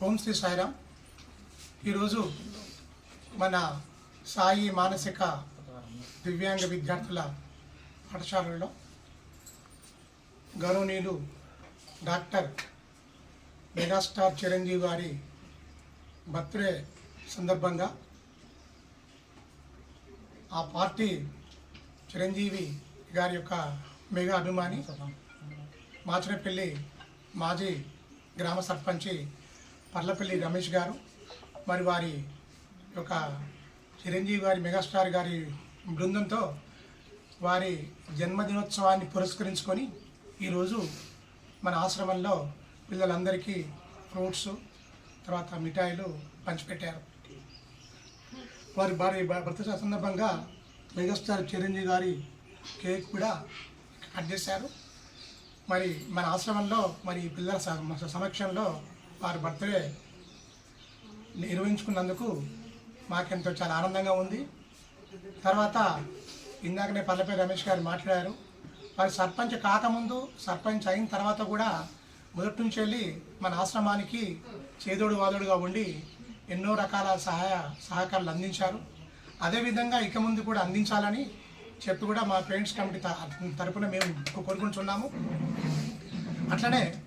ఓం శ్రీ సాయిరామ్. ఈరోజు మన సాయి మానసిక దివ్యాంగ విద్యార్థుల పాఠశాలలో గౌరవనీయులు డాక్టర్ మెగాస్టార్ చిరంజీవి గారి బర్త్డే సందర్భంగా ఆ పార్టీ చిరంజీవి గారి యొక్క మెగా అభిమాని మాచినపల్లి మాజీ గ్రామ సర్పంచి పర్లపల్లి రమేష్ గారు మరి వారి యొక్క చిరంజీవి గారి మెగాస్టార్ గారి బృందంతో వారి జన్మదినోత్సవాన్ని పురస్కరించుకొని ఈరోజు మన ఆశ్రమంలో పిల్లలందరికీ ఫ్రూట్స్ తర్వాత మిఠాయిలు పంచిపెట్టారు. వారి వారి భర్త సందర్భంగా మెగాస్టార్ చిరంజీవి గారి కేక్ కూడా కట్ చేశారు. మరి మన ఆశ్రమంలో మరి పిల్లల సమక్షంలో వారి బర్త్డే నిర్వహించుకున్నందుకు మాకెంతో చాలా ఆనందంగా ఉంది. తర్వాత ఇందాకనే పల్లెపల్లి రమేష్ గారు మాట్లాడారు. వారి సర్పంచ్ కాకముందు సర్పంచ్ అయిన తర్వాత కూడా మొదటి నుంచి వెళ్ళి మన ఆశ్రమానికి చేదోడు వాదోడుగా ఉండి ఎన్నో రకాల సహాయ సహకారాలు అందించారు. అదేవిధంగా ఇక ముందు కూడా అందించాలని చెప్పి కూడా మా పేరెంట్స్ కమిటీ త- తరపున మేము కోరుకుంటున్నాము. అట్లనే